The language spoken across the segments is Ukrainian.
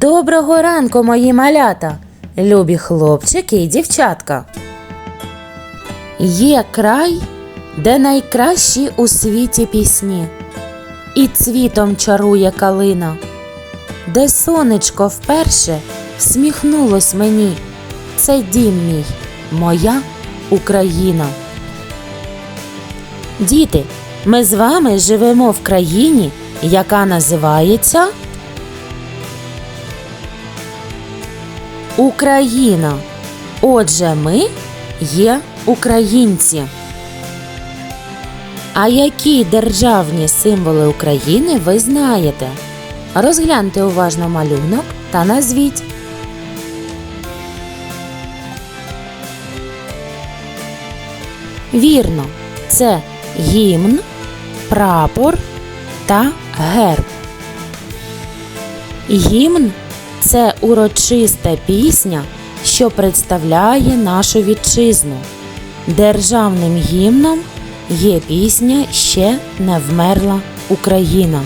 Доброго ранку, мої малята, любі хлопчики і дівчатка. Є край, де найкращі у світі пісні, і цвітом чарує калина, де сонечко вперше всміхнулось мені. Це дім мій, моя Україна. Діти, ми з вами живемо в країні, яка називається Україна. Отже, ми є українці. А які державні символи України ви знаєте? Розгляньте уважно малюнок та назвіть. Вірно, це гімн, прапор та герб. Гімн це урочиста пісня, що представляє нашу вітчизну. Державним гімном є пісня Ще не вмерла Україна.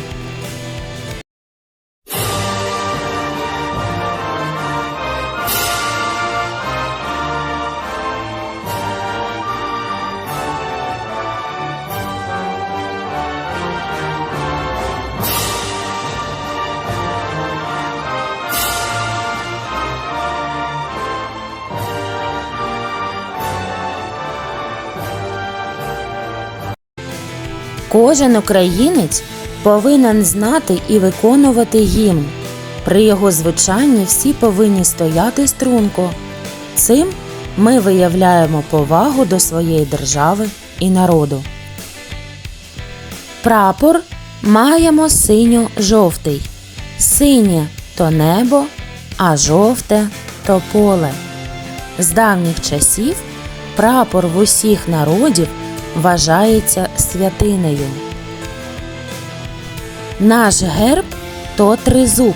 Кожен українець повинен знати і виконувати гімн. При його звучанні всі повинні стояти струнко. Цим ми виявляємо повагу до своєї держави і народу. Прапор маємо синьо-жовтий. Синє то небо, а жовте то поле. З давніх часів прапор в усіх народів вважається святинею. Наш герб то тризуб,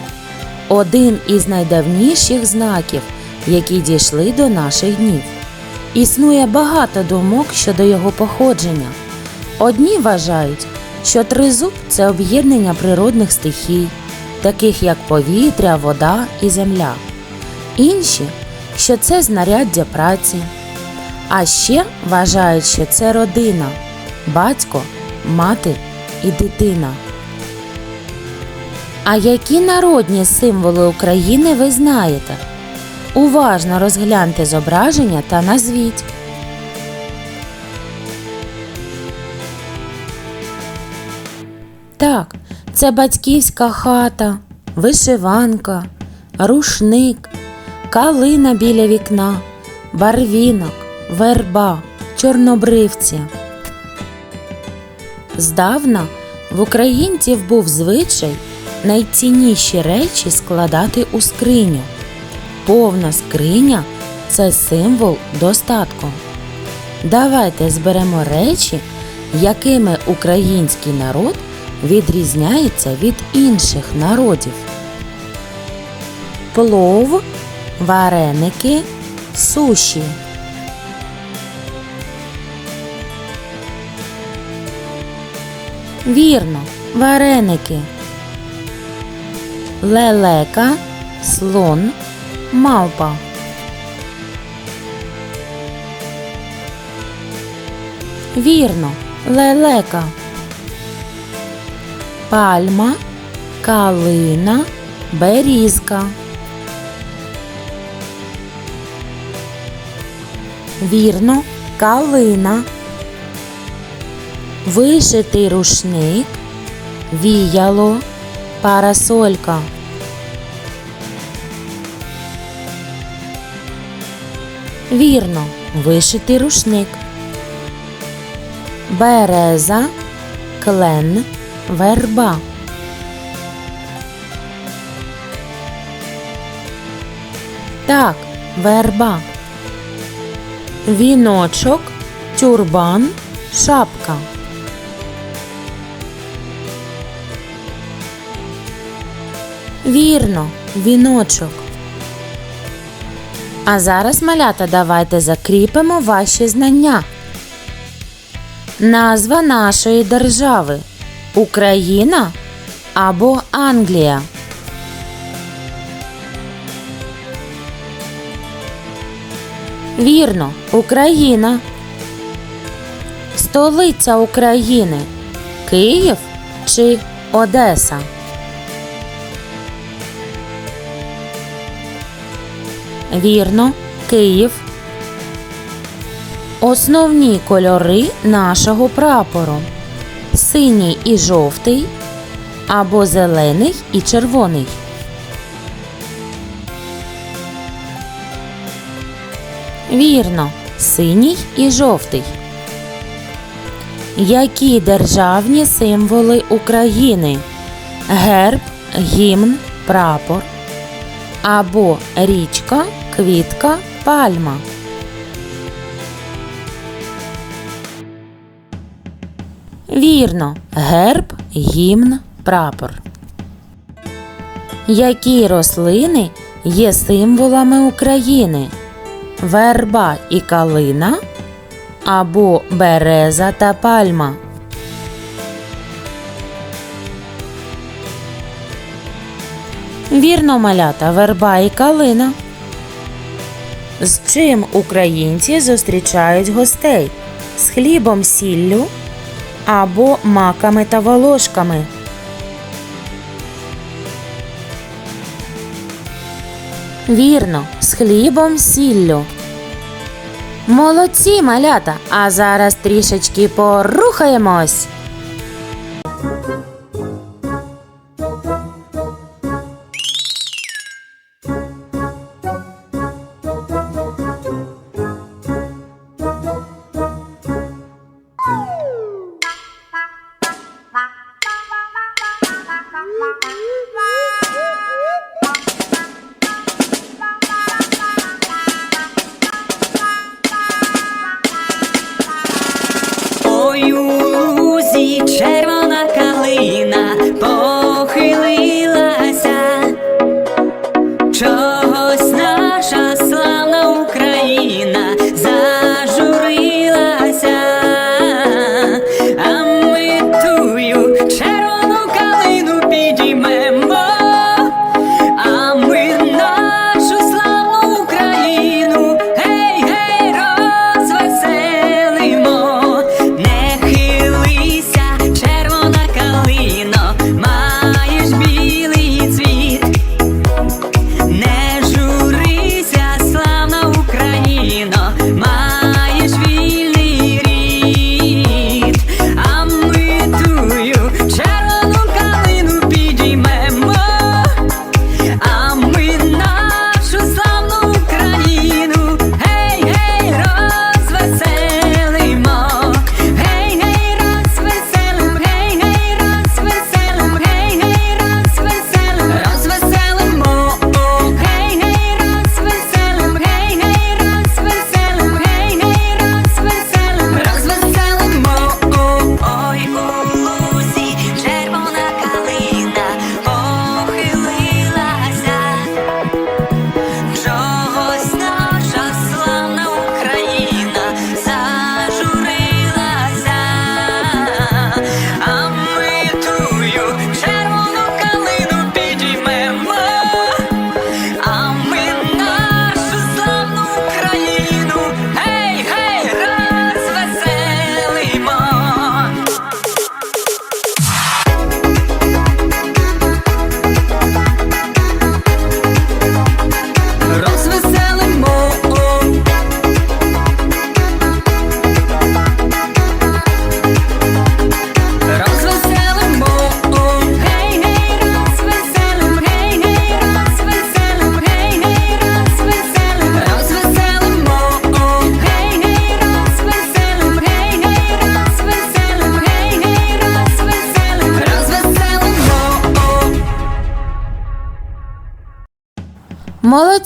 один із найдавніших знаків, які дійшли до наших днів. Існує багато думок щодо його походження. Одні вважають, що тризуб це об'єднання природних стихій, таких як повітря, вода і земля. Інші, що це знаряддя праці. А ще вважають, що це родина батько, мати і дитина. А які народні символи України ви знаєте? Уважно розгляньте зображення та назвіть. Так, це батьківська хата, вишиванка, рушник, калина біля вікна, барвінок, верба, чорнобривці. Здавна в українців був звичай найцінніші речі складати у скриню. Повна скриня це символ достатку. Давайте зберемо речі, якими український народ відрізняється від інших народів. Плов, вареники, суші. Вірно, вареники. Лелека, слон, мавпа. Вірно, лелека. Пальма, калина, берізка. Вірно, калина. Вишитий рушник, віяло, парасолька. Вірно, вишитий рушник. Береза, клен, верба. Так, верба. Віночок, тюрбан, шапка. Вірно, віночок. А зараз, малята, давайте закріпимо ваші знання. Назва нашої держави Україна або Англія. Вірно, Україна. Столиця України Київ чи Одеса. Вірно, Київ. Основні кольори нашого прапору синій і жовтий або зелений і червоний. Вірно, синій і жовтий. Які державні символи України? Герб, гімн, прапор або річка, квітка, пальма. Вірно, герб, гімн, прапор. Які рослини є символами України? Верба і калина або береза та пальма. Вірно, малята, верба і калина. З чим українці зустрічають гостей? З хлібом сіллю або маками та волошками. Вірно, з хлібом сіллю. Молодці, малята! А зараз трішечки порухаємось. чогось наша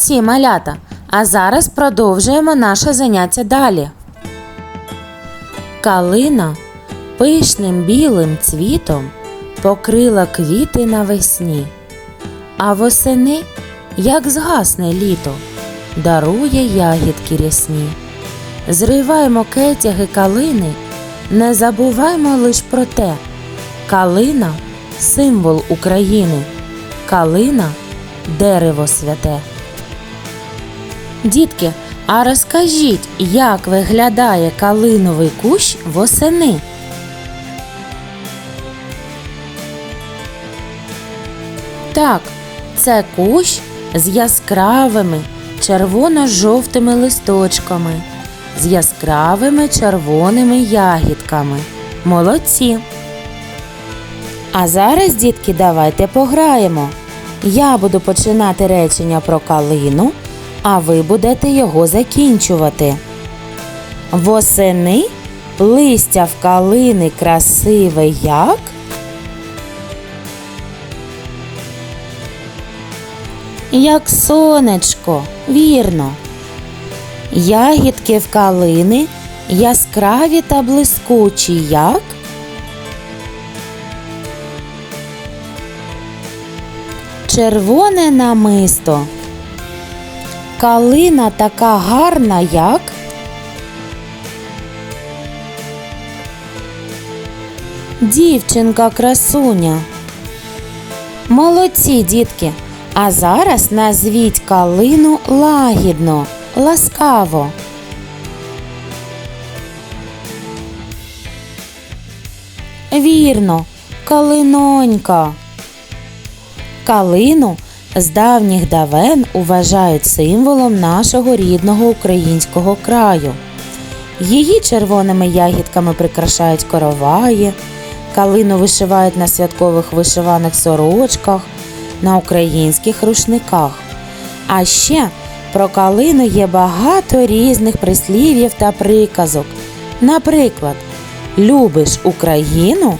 Молодці, малята! А зараз продовжуємо наше заняття далі. Калина пишним білим цвітом покрила квіти навесні, а восени, як згасне літо, дарує ягідки рясні. Зриваймо кетяги калини, не забуваймо лиш про те. Калина символ України, калина дерево святе. Дітки, А розкажіть, як виглядає калиновий кущ восени? Так, це кущ з яскравими червоно-жовтими листочками, з яскравими червоними ягідками. Молодці! А зараз, дітки, давайте пограємо. Я буду починати речення про калину, а ви будете його закінчувати. Восени листя в калини красиве як. Як сонечко, вірно. Ягідки в калини яскраві та блискучі, як. Червоне намисто. Калина така гарна, як. Дівчинка красуня. Молодці, дітки. А зараз назвіть калину лагідно, ласкаво. Вірно, калинонька. Калину з давніх давен вважають символом нашого рідного українського краю. Її червоними ягідками прикрашають короваї, калину вишивають на святкових вишиваних сорочках, на українських рушниках. А ще про калину є багато різних прислів'їв та приказок. Наприклад, любиш Україну,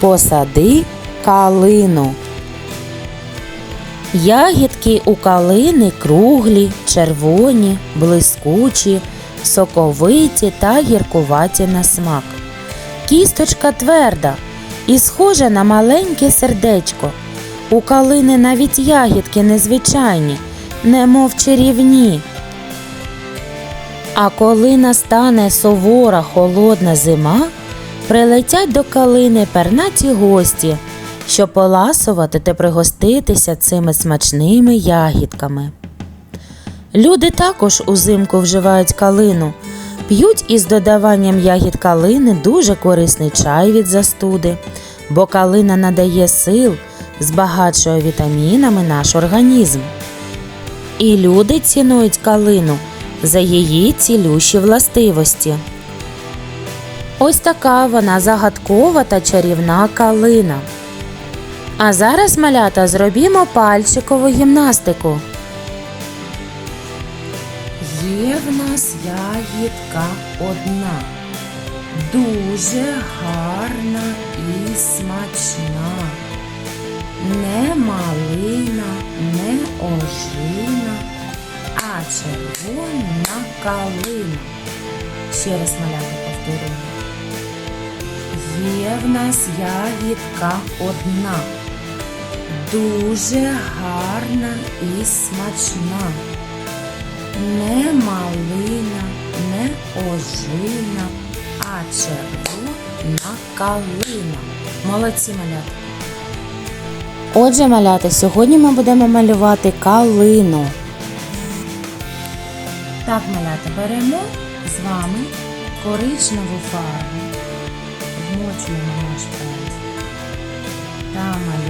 посади калину. Ягідки у калини круглі, червоні, блискучі, соковиті та гіркуваті на смак. Кісточка тверда і схожа на маленьке сердечко. У калини навіть ягідки незвичайні, немов чарівні. А коли настане сувора холодна зима, прилетять до калини пернаті гості, щоб поласувати та пригоститися цими смачними ягідками. Люди також узимку вживають калину, п'ють із додаванням ягід калини дуже корисний чай від застуди, бо калина надає сил, збагачує вітамінами наш організм. І люди цінують калину за її цілющі властивості. Ось така вона загадкова та чарівна калина. А зараз, малята, зробімо пальчикову гімнастику. Є в нас ягідка одна, дуже гарна і смачна. Не малина, не ожина, а червона калина. Ще раз малята повторюємо. Є в нас ягідка одна, дуже гарна і смачна. Не малина, не ожина, а червона калина. Молодці малята. Отже, малята, сьогодні ми будемо малювати калину. Так, малята, беремо з вами коричневу фарбу, вмочуємо наш пензлик та малюємо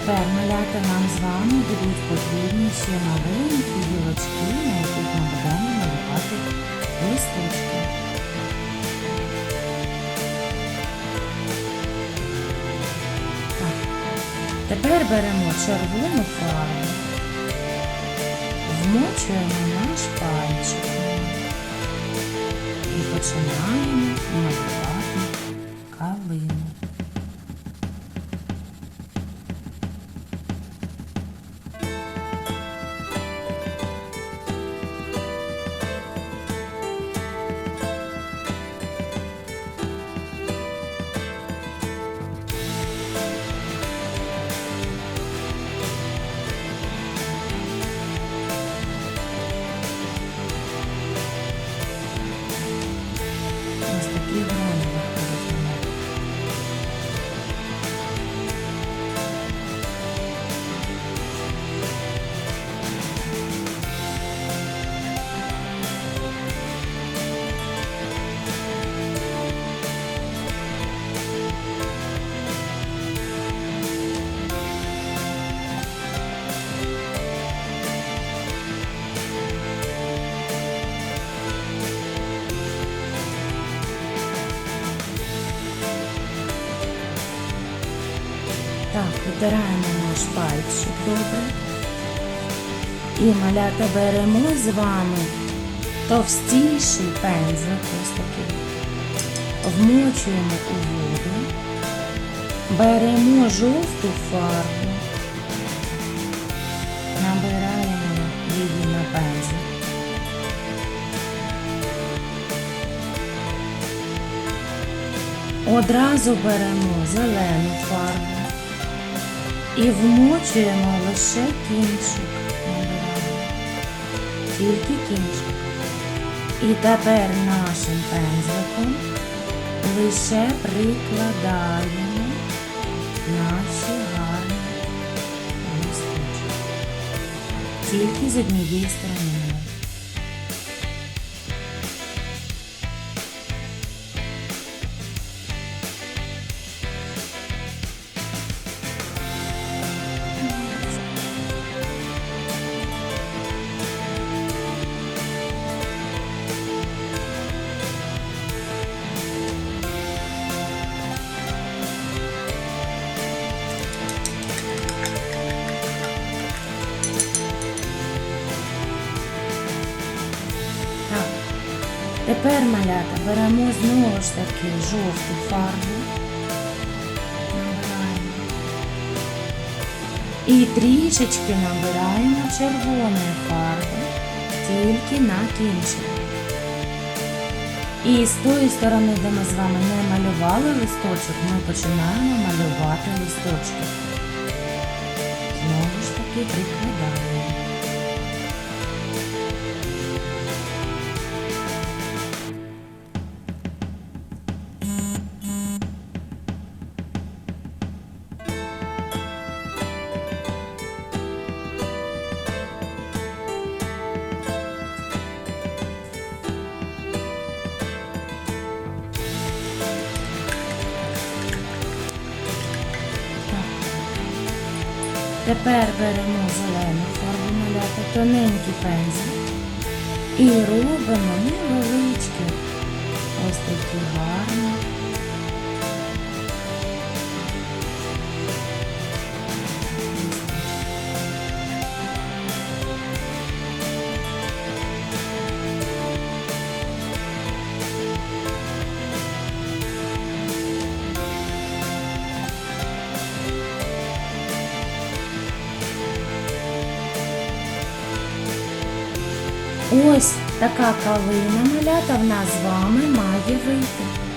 Тепер малята нам з вами будуть потрібні ще маленькі гілочки, на яких ми будемо малювати листочки. Тепер беремо червону фарбу, вмочуємо наш пальчик. І починаємо малювати Ось Так, витираємо наш пальчик добре. І малята беремо з вами товстіший пензлик, ось такий. Вмочуємо у воду, беремо жовту фарбу, набираємо її на пензлик. Одразу беремо зелену фарбу і вмочуємо лише кінчик. Набираємо. Тільки кінчик. І тепер нашим пензликом лише прикладаємо наші гарні листочки. Тільки з однієї сторони. Тепер малята беремо знову ж таки жовту фарбу. Набираємо. І трішечки набираємо червоної фарби, тільки на кінчик. І з тої сторони, де ми з вами не малювали листочок, ми починаємо малювати листочки. Знову ж таки прикладаємо. Беремо зелену фарбу маляти, тоненький пензель і робимо невеличкі ось такі гарні. Така калина малята в нас з вами має вийти.